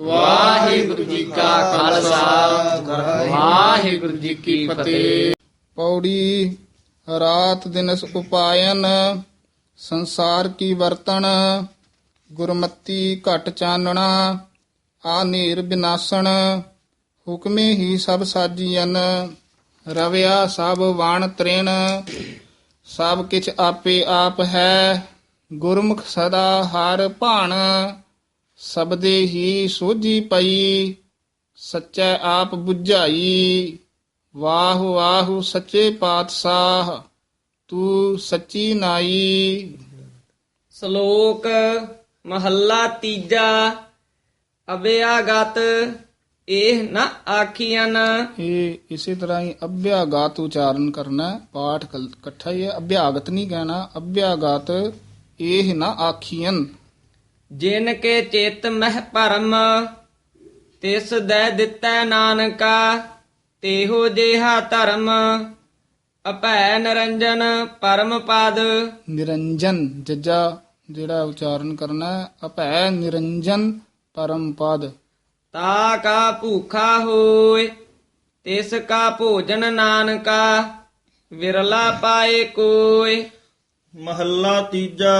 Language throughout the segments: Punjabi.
ਵਾਹਿਗੁਰੂ ਜੀ ਕਾ ਖਾਲਸਾ। ਵਾਹਿਗੁਰੂ ਜੀ ਕੀ ਫਤਿਹ। ਪੌੜੀ ਰਾਤ ਦਿਨਸ ਉਪਾਇਨ, ਸੰਸਾਰ ਕੀ ਵਰਤਨ ਗੁਰਮਤੀ ਘਟ ਚਾਨਣਾ, ਆ ਨੀਰ ਬਿਨਾਸਣ, ਹੁਕਮੇ ਹੀ ਸਭ ਸਾਜੀਨ ਰਵਿਆ ਸਭ ਵਾਣ ਤ੍ਰਿਣ, ਸਭ ਕਿਛ ਆਪੇ ਆਪ ਹੈ, ਗੁਰਮੁਖ ਸਦਾ ਹਰ ਭਾਣ। ਸਬਦੇ ਹੀ ਸੋਝੀ ਪਈ ਸੱਚੈ ਆਪ 부ਝਾਈ ਵਾਹ ਵਾਹ ਸੱਚੇ ਪਾਤਸ਼ਾਹ ਤੂੰ ਸੱਚੀ ਨਾਈ। ਸ਼ਲੋਕ ਮਹੱਲਾ ਤੀਜਾ ਅਬਿਆਗਤ ਇਹ ਨ ਆਖੀਆਂ ਇਹ ਇਸੇ ਤਰ੍ਹਾਂ ਹੀ ਅਭਿਆਗਾਤ ਉਚਾਰਨ ਕਰਨਾ ਹੈ। ਪਾਠ ਕਲ- ਇਕੱਠਾ ਹੀ ਹੈ। ਅਭਿਆਗਤ ਨਹੀਂ ਕਹਿਣਾ ਅਭਿਆਗਾਤ ਇਹ ਨਾ ਆਖੀਨ ਜਿਨ ਕੇ ਚਿਤ ਮਹਿ ਭਰਮ ਤਿਸ ਦੇ ਦਿੱਤੈ ਨਾਨਕਾ ਤੇਹੋ ਜਿਹਾ ਧਰਮ। ਅਭੈ ਨਰੰਜਨ ਪਰਮ ਪਦ। ਨਿਰੰਜਨ ਜੱਜਾ ਜਿਹੜਾ ਉਚਾਰਨ ਕਰਨਾ ਹੈ ਅਭੈ ਨਿਰੰਜਨ ਪਰਮ ਪਦ। ਤਾ ਕਾ ਭੂਖਾ ਹੋਏ ਤਿਸ ਕਾ ਭੋਜਨ ਨਾਨਕਾ ਵਿਰਲਾ ਪਾਏ ਕੋਇ ਮਹੱਲਾ ਤੀਜਾ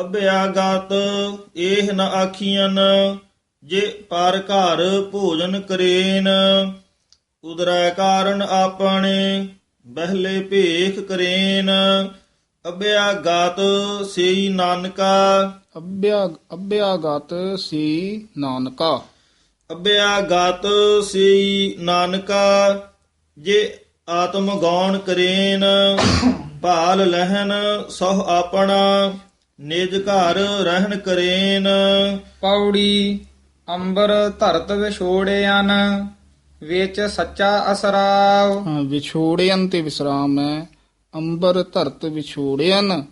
ਅਭਿਆਗਤ ਇਹ ਨ ਆਖੀਆਂ ਜੇ ਪਰ ਘਰ ਭੋਜਨ ਕਰੇਨ। ਉਦਰੈ ਕਾਰਨ ਆਪਣੇ ਬਹਿਲੇ ਭੇਖ ਕਰੇਨ। ਅਭਿਆਗਤ ਸੇਈ ਨਾਨਕਾ। ਅਭਿਆ ਅਭਿਆਗਤ ਸੀ ਨਾਨਕਾ। ਅਭਿਆਗਤ ਸੇਈ ਨਾਨਕਾ ਜੇ ਆਤਮ ਗੌਣ ਕਰੇਨ। ਭਾਲ ਲਹਿਨ ਸਹ ਆਪਣਾ। ਨਿਜ ਘਰ ਰਹਿਣ ਕਰੇਨ। ਪੌੜੀ ਅੰਬਰ ਧਰਤ ਵਿਛੋੜਿਆਨ ਵਿੱਚ ਸੱਚਾ ਅਸਰਾਵ। ਹਾਂ, ਵਿਛੋੜਿਅਨ ਤੇ ਵਿਸਰਾਮ ਹੈ। ਅੰਬਰ ਧਰਤ ਵਿਛੋੜਿਅਨ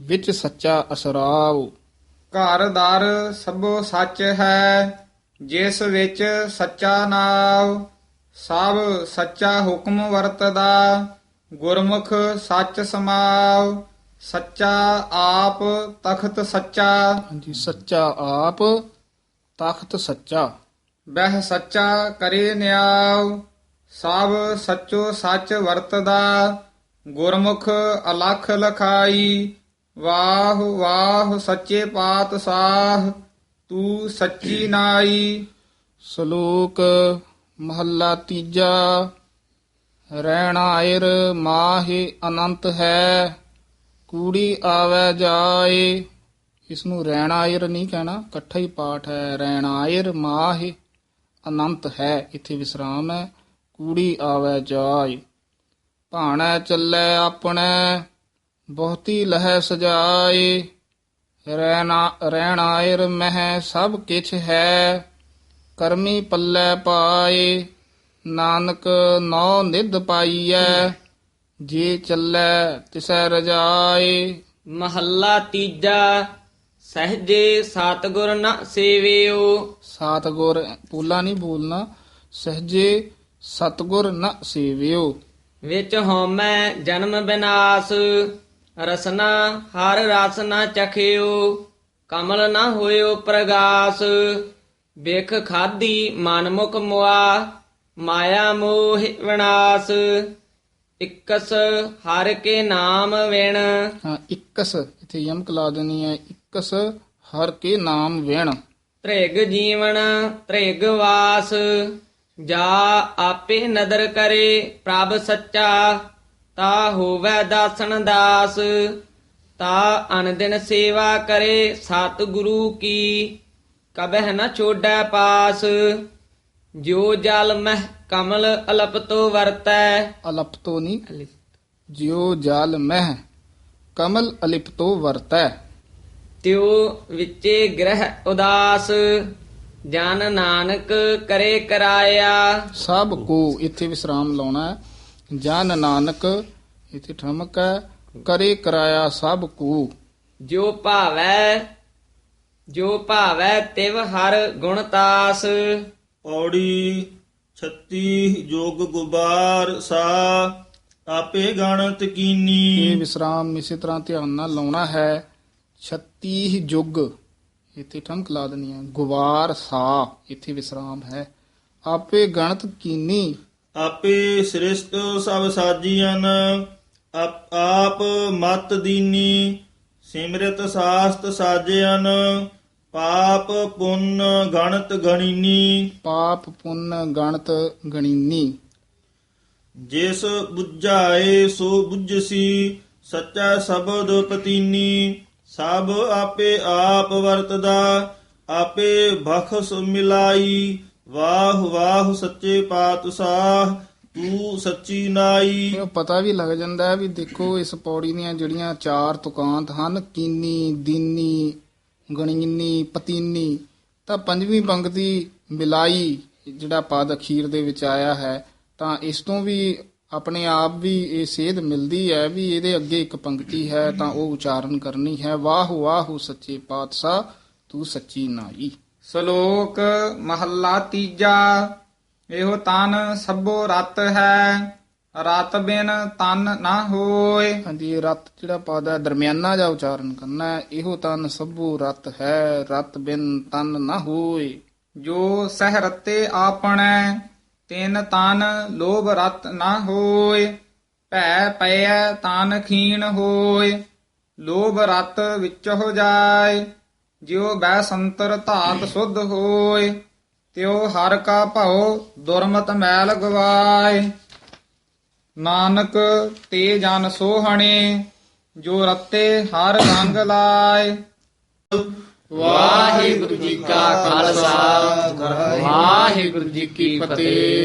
ਵਿੱਚ ਸੱਚਾ ਅਸਰਾਵ। ਘਰ ਦਰ ਸਭੋ ਸੱਚ ਹੈ ਜਿਸ ਵਿੱਚ ਸੱਚਾ ਨਾਮ ਸਭ ਸੱਚਾ ਹੁਕਮ ਵਰਤਦਾ ਗੁਰਮੁਖ ਸੱਚ ਸਮਾਵ। ਸੱਚਾ ਆਪ ਤਖਤ ਸੱਚਾ। ਹਾਂਜੀ ਸੱਚਾ ਆਪ ਤਖਤ ਸੱਚਾ। ਬਹਿ ਸੱਚਾ ਕਰੇ ਨਿਆਵ ਸਭ ਸੱਚੋ ਸੱਚ ਵਰਤਦਾ। ਗੁਰਮੁਖ ਅਲਖ ਲਖਾਈ ਵਾਹ ਵਾਹ ਸੱਚੇ ਪਾਤਸ਼ਾਹ ਤੂੰ ਸੱਚੀ ਨਾਈ। ਸ਼ਲੋਕ ਮਹੱਲਾ ਤੀਜਾ ਰਹਿਣਾਇਰ ਮਾਹੇ ਅਨੰਤ ਹੈ। ਕੂੜੀ ਆਵੈ ਜਾਏ ਇਸ ਨੂੰ ਰਹਿਣਾਇਰ ਨਹੀਂ ਕਹਿਣਾ, ਇਕੱਠਾ ਹੀ ਪਾਠ ਹੈ, ਰੈਣਾਇਰ ਮਾਹ ਅਨੰਤ ਹੈ, ਇੱਥੇ ਵਿਸਰਾਮ ਹੈ, ਕੂੜੀ ਆਵੈ ਜਾਏ। ਭਾਣਾ ਚੱਲੇ ਆਪਣੇ, ਬਹੁਤੀ ਲਹਿ ਸਜਾਏ ਰਹਿਣਾ ਰਹਿਣਾਇਰ ਮਹਿ ਸਭ ਕਿਛ ਹੈ, ਕਰਮੀ ਪੱਲੇ ਪਾਏ, ਨਾਨਕ ਨੌ ਨਿਧ ਪਾਈਐ। ਜੇ ਚੱਲੈ ਤਿਸੈ ਰਜਾਏ। ਮਹੱਲਾ ਤੀਜਾ ਸਹਜੇ ਸਤਿਗੁਰ ਨ ਸੇਵਿਓ। ਸਾਤ ਗੁਰ ਪੂਲਾ ਨਹੀਂ ਬੋਲਣਾ ਸਹਜੇ ਸਤਗੁਰ ਨ ਸੇਵਿਓ। ਵਿੱਚ ਹਉਮੈ ਜਨਮ ਬਿਨਾਸ਼ ਰਸਨਾ ਹਰ ਰਸ ਨ ਚਖਿਓ ਕਮਲ ਨ ਹੋਇਓ ਪ੍ਰਗਾਸ। ਬਿਖ ਖਾਦੀ ਮਨ ਮੁਖ ਮੁਆ ਮਾਇਆ ਮੋਹ ਵਿਨਾਸ਼। ਇਕਸ ਹਰ ਕੇ ਨਾਮ ਵਿਣ। ਹਾਂ ਇਕਸ ਇੱਥੇ ਯਮਕ ਲਾ ਦੇਣੀ ਹੈ ਇਕਸ ਹਰ ਕੇ ਨਾਮ ਵਿਣ। ਤ੍ਰਿਗ ਜੀਵਨ ਤ੍ਰਿਗ ਵਾਸ ਜਾ ਆਪੇ ਨਦਰ ਕਰੇ ਪ੍ਰਭ ਸੱਚਾ ਤਾ ਹੋਵੇ ਦਾਸਨ ਦਾਸ ਤਾ ਅਨਦਿਨ ਸੇਵਾ ਕਰੇ ਸਤ ਗੁਰੂ ਕੀ ਕਬਹਿ ਨ ਛੋੜੈ ਪਾਸ। ਜੋ ਜਲ ਮਹਿ ਕਮਲ ਅਲਪ ਤੋ ਵਰਤੈ। ਅਲਪ ਤੋਂ ਨਹੀਂ ਜਿਉ ਜਲ ਮਹਿ ਕਮਲ ਅਲਿਪ ਤੋਂ ਵਰਤੈ। ਤਿਉ ਵਿੱਚੇ ਗ੍ਰਹਿ ਉਦਾਸ ਜਨ ਨਾਨਕ ਕਰੇ ਕਰਾਇਆ। ਸਭ ਕੋ ਇੱਥੇ ਵਿਸਰਾਮ ਲਾਉਣਾ ਹੈ। ਜਨ ਨਾਨਕ ਇੱਥੇ ਠਮਕ ਹੈ ਕਰੇ ਕਰਾਇਆ ਸਭ ਕੋ। ਜੋ ਭਾਵੈ ਜੋ ਭਾਵੈ ਤਿਵ ਹਰ ਗੁਣਤਾਸ ਪੌੜੀ 36 ਜੋਗ ਗੁਬਾਰ ਸਾ ਆਪੇ ਗਣਤ ਇਹ ਕੀਨੀ ਵਿਸਰਾਮ ਇਸੇ ਤਰ੍ਹਾਂ ਧਿਆਨ ਨਾਲ ਲਾਉਣਾ ਹੈ। 36 ਜੁਗ ਇੱਥੇ ਠਮਕ ਲਾ ਦੇਣੀ ਹੈ। ਗੁਵਾਰ ਸਾ ਇੱਥੇ ਵਿਸਰਾਮ ਹੈ। ਆਪੇ ਗਣਤ ਕੀਨੀ। ਆਪੇ ਸ੍ਰਿਸ਼ਟ ਸਭ ਸਾਜੀਆਂ ਆਪ ਆਪ ਮਤ ਦੀਨੀ। ਸਿਮਰਤ ਸਾਸਤ ਸਾਜਿਆਂ ਪਾਪ ਪੁੰਨ ਗਣਤ ਗਣੀਨੀ। ਪਾਪ ਪੁੰਨ ਗਣਤ ਗਣੀਨੀ। ਜਿਸ 부ਝਾਏ ਸੋ 부ਝਸੀ ਸੱਚਾ ਸ਼ਬਦ ਪਤੀਨੀ। ਸਭ ਆਪੇ ਆਪ ਵਰਤਦਾ ਆਪੇ ਬਖਸ਼ ਮਿਲਾਈ। ਵਾਹ ਵਾਹ ਸੱਚੇ ਪਾਤਸ਼ਾਹ ਤੂੰ ਸੱਚੀ ਨਾਈ। ਇਹ ਪਤਾ ਵੀ ਲੱਗ ਜਾਂਦਾ ਹੈ ਵੀ ਦੇਖੋ ਇਸ ਪੌੜੀ ਦੀਆਂ ਜਿਹੜੀਆਂ ਚਾਰ ਤੁਕਾਂਤ ਹਨ ਕੀਨੀ ਦੀਨੀ ਗਣੀਨੀ ਪਤੀਨੀ ਤਾਂ ਪੰਜਵੀਂ ਪੰਕਤੀ ਮਿਲਾਈ ਜਿਹੜਾ ਪਦ ਅਖੀਰ ਦੇ ਵਿੱਚ ਆਇਆ ਹੈ, ਤਾਂ ਇਸ ਤੋਂ ਵੀ ਆਪਣੇ ਆਪ ਵੀ ਇਹ ਸੇਧ ਮਿਲਦੀ ਹੈ ਵੀ ਇਹਦੇ ਅੱਗੇ ਇੱਕ ਪੰਕਤੀ ਹੈ, ਤਾਂ ਉਹ ਉਚਾਰਨ ਕਰਨੀ ਹੈ। ਵਾਹ ਵਾਹ ਸੱਚੇ ਪਾਤਸ਼ਾਹ, ਤੂੰ ਸੱਚੀ ਨਾਈ। ਸ਼ਲੋਕ ਮਹੱਲਾ ਤੀਜਾ, ਇਹੋ ਤਨ ਸਭੋ ਰਤ ਹੈ। ਰਤ ਬਿਨ ਤਨ ਨਾ ਹੋਏ। ਹਾਂਜੀ ਇਹ ਰਤ ਜਿਹੜਾ ਪਦ ਦਰਮਿਆਨਾ ਜਾ ਉਚਾਰਨ ਕਰਨਾ ਹੈ ਇਹੋ ਤਨ ਸਭੂ ਰਤ ਹੈ ਰਤ ਬਿਨ ਤਨ ਨਾ ਹੋਏ। ਜੋ ਸਹਿ ਰਤੇ ਆਪਣੈ ਤਿਨ ਤਨ ਲੋਭ ਰਤ ਨਾ ਹੋਏ। ਭੈ ਪਇਐ ਤਨ ਖੀਣ ਹੋਏ ਲੋਭ ਰਤ ਵਿੱਚ ਹੋ ਜਾਏ। ਜਿਉ ਬੈ ਸੰਤਰ ਧਾਤ ਸੁਧ ਹੋਏ ਤਿਉ ਹਰ ਕਾ ਭਉ ਦੁਰਮਤ ਮੈਲ ਗਵਾਏ। ਨਾਨਕ ਤੇ ਜਨ ਸੋਹਣੇ, ਜੋ ਰਤੇ ਹਰ ਰੰਗ ਲਾਏ। ਵਾਹਿਗੁਰੂ ਜੀ ਕਾ ਖਾਲਸਾ, ਵਾਹਿਗੁਰੂ ਜੀ ਕੀ ਫਤਿਹ।